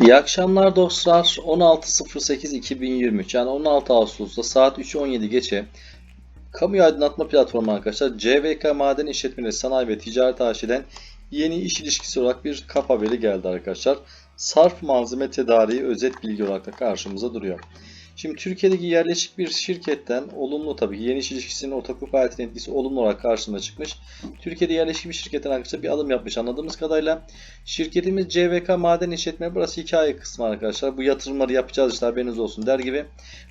İyi akşamlar dostlar. 16.08.2023 yani 16 Ağustos'ta saat 3.17 geçe Kamu aydınlatma platformu arkadaşlar CVK Maden İşletmeleri Sanayi ve Ticaret AŞ'den yeni iş ilişkisi olarak bir kap haberi geldi arkadaşlar. Sarf malzeme tedariği özet bilgi olarak da karşımıza duruyor. Şimdi Türkiye'deki yerleşik bir şirketten olumlu tabii ki yeni iş ilişkisinin ortaklık faaliyetinin etkisi olumlu olarak karşımıza çıkmış. Türkiye'de yerleşik bir şirketten arkadaşlar bir alım yapmış anladığımız kadarıyla. Şirketimiz CVK Maden İşletme burası hikaye kısmı arkadaşlar. Bu yatırımları yapacağız işte haberiniz olsun der gibi.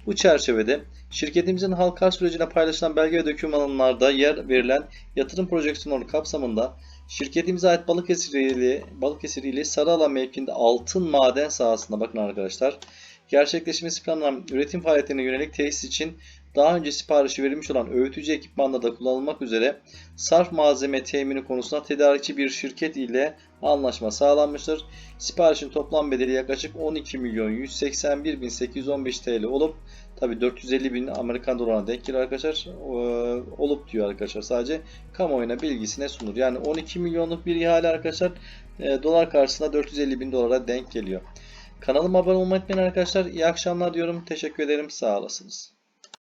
Bu çerçevede şirketimizin halka sürecine paylaşılan belge ve dokümanlarda yer verilen yatırım projeksiyonları kapsamında şirketimize ait Balıkesir ili, Balıkesir ili Sarıalan mevkinde altın maden sahasında bakın arkadaşlar gerçekleşmesi planlanan üretim faaliyetlerine yönelik tesis için daha önce siparişi verilmiş olan öğütücü ekipmanda da kullanılmak üzere sarf malzeme temini konusunda tedarikçi bir şirket ile anlaşma sağlanmıştır. Siparişin toplam bedeli yaklaşık 12 milyon 181 bin 815 TL olup tabi 450 bin Amerikan dolarına denk gelir arkadaşlar. Olup diyor arkadaşlar sadece kamuoyuna bilgisine sunur. Yani 12 milyonluk bir ihale arkadaşlar e, dolar karşısında 450 bin dolara denk geliyor. Kanalıma abone olmayı unutmayın arkadaşlar. İyi akşamlar diyorum. Teşekkür ederim. Sağ olasınız.